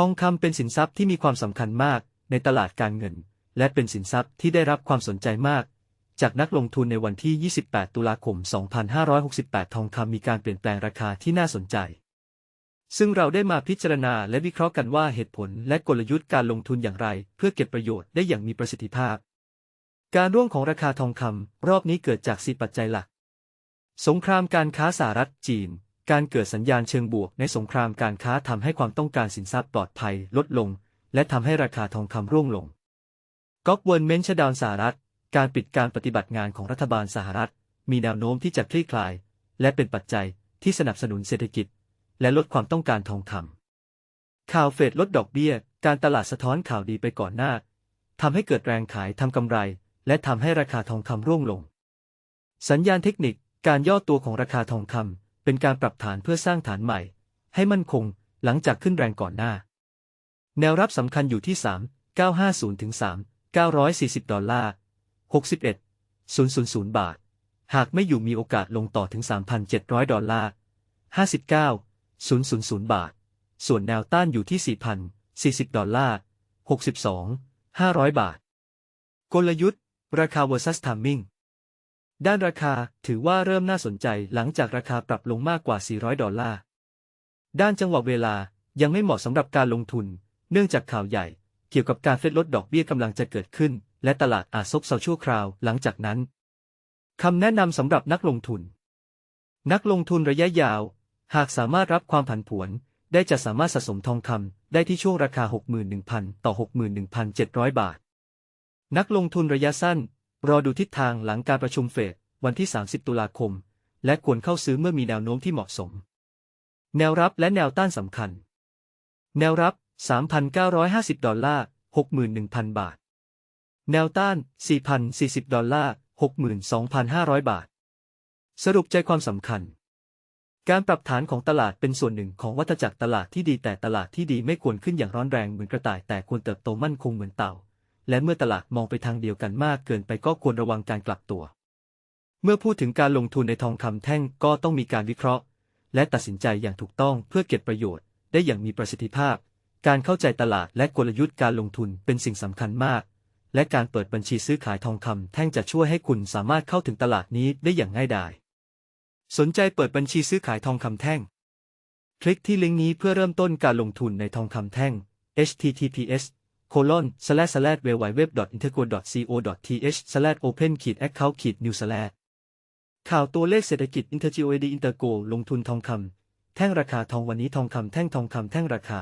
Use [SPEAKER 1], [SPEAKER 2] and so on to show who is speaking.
[SPEAKER 1] ทองคำเป็นสินทรัพย์ที่มีความสำคัญมากในตลาดการเงิน และเป็นสินทรัพย์ที่ได้รับความสนใจมาก จากนักลงทุนในวันที่ 28 ตุลาคม 2568 ทองคำมีการเปลี่ยนแปลงราคาที่น่าสนใจ ซึ่งเราได้มาพิจารณาและวิเคราะห์กันว่าเหตุผลและกลยุทธ์การลงทุนอย่างไร เพื่อเก็บประโยชน์ได้อย่างมีประสิทธิภาพ การร่วงของราคาทองคำรอบนี้เกิดจากสีปัจจัยหลัก สงครามการค้าสหรัฐจีน การเกิดสัญญาณเชิงบวกในสงครามการค้าทำให้ความต้องการสินทรัพย์ปลอดภัยลดลง และทำให้ราคาทองคำร่วงลงก๊อกเวิร์นเมนชดาวสหรัฐ การปิดการปฏิบัติงานของรัฐบาลสหรัฐ มีแนวโน้มที่จะคลี่คลาย และเป็นปัจจัยที่สนับสนุนเศรษฐกิจ และลดความต้องการทองคำข่าวเฟดลดดอกเบี้ย การตลาดสะท้อนข่าวดีไปก่อนหน้าทำให้เกิดแรงขายทำกำไร และทำให้ราคาทองคำร่วงลง สัญญาณเทคนิค การย่อตัวของราคาทองคำ เป็นการปรับฐานเพื่อสร้างฐานใหม่ ให้มั่นคงหลังจากขึ้นแรงก่อนหน้า แนวรับสำคัญอยู่ที่ 3 950ถึง3 940 ดอลลาร์ 61 000 บาท หากไม่อยู่มีโอกาสลงต่อถึง 3,700 ดอลลาร์ 59 000 บาท ส่วนแนวต้านอยู่ที่ 4,040 ดอลลาร์ 62 500 บาท กลยุทธ์ ราคา versus timing ด้านราคาถือว่าเริ่มน่าสนใจหลังจากราคาปรับลงมากกว่า 400 ดอลลาร์ ด้านจังหวะเวลายังไม่เหมาะสำหรับการลงทุน เนื่องจากข่าวใหญ่ เกี่ยวกับการเฟดลดดอกเบี้ยกำลังจะเกิดขึ้น และตลาดอาจซบเซาชั่วคราวหลังจากนั้นคำแนะนำสำหรับนักลงทุน นักลงทุนระยะยาว หากสามารถรับความผันผวน ได้จะสามารถสะสมทองคำได้ที่ช่วงราคา 61,000 ต่อ 61,700 บาท นักลงทุนระยะสั้น รอดูทิศทางหลังการประชุมเฟดวันที่ 30 ตุลาคม และควรเข้าซื้อเมื่อมีแนวโน้มที่เหมาะสม แนวรับและแนวต้านสำคัญ แนวรับ 3,950 ดอลลาร์ 61,000 บาท แนวต้าน 4,040 ดอลลาร์ 62,500 บาท สรุปใจความสำคัญ การปรับฐานของตลาดเป็นส่วนหนึ่งของวัฏจักรตลาดที่ดีแต่ตลาดที่ดีไม่ควรขึ้นอย่างร้อนแรงเหมือนกระต่ายแต่ควรเติบโตมั่นคงเหมือนเต่า และเมื่อตลาดมองไปทางเดียวกันมากเกินไปก็ควรระวังการกลับตัว เมื่อพูดถึงการลงทุนในทองคำแท่งก็ต้องมีการวิเคราะห์ และตัดสินใจอย่างถูกต้องเพื่อเก็บประโยชน์ได้อย่างมีประสิทธิภาพ การเข้าใจตลาดและกลยุทธ์การลงทุนเป็นสิ่งสำคัญมาก และการเปิดบัญชีซื้อขายทองคำแท่งจะช่วยให้คุณสามารถเข้าถึงตลาดนี้ได้อย่างง่ายดาย สนใจเปิดบัญชีซื้อขายทองคำแท่ง คลิกที่ลิงก์นี้เพื่อเริ่มต้นการลงทุนในทองคำแท่ง https colon slash slash www.intergo.co.th slash open ขีด account ขีด new slash ข่าวตัวเลขเศรษฐกิจ Intergoad Intergo ลงทุนทองคำแท่งราคาทองวันนี้ทองคำแท่งทองคำแท่งราคา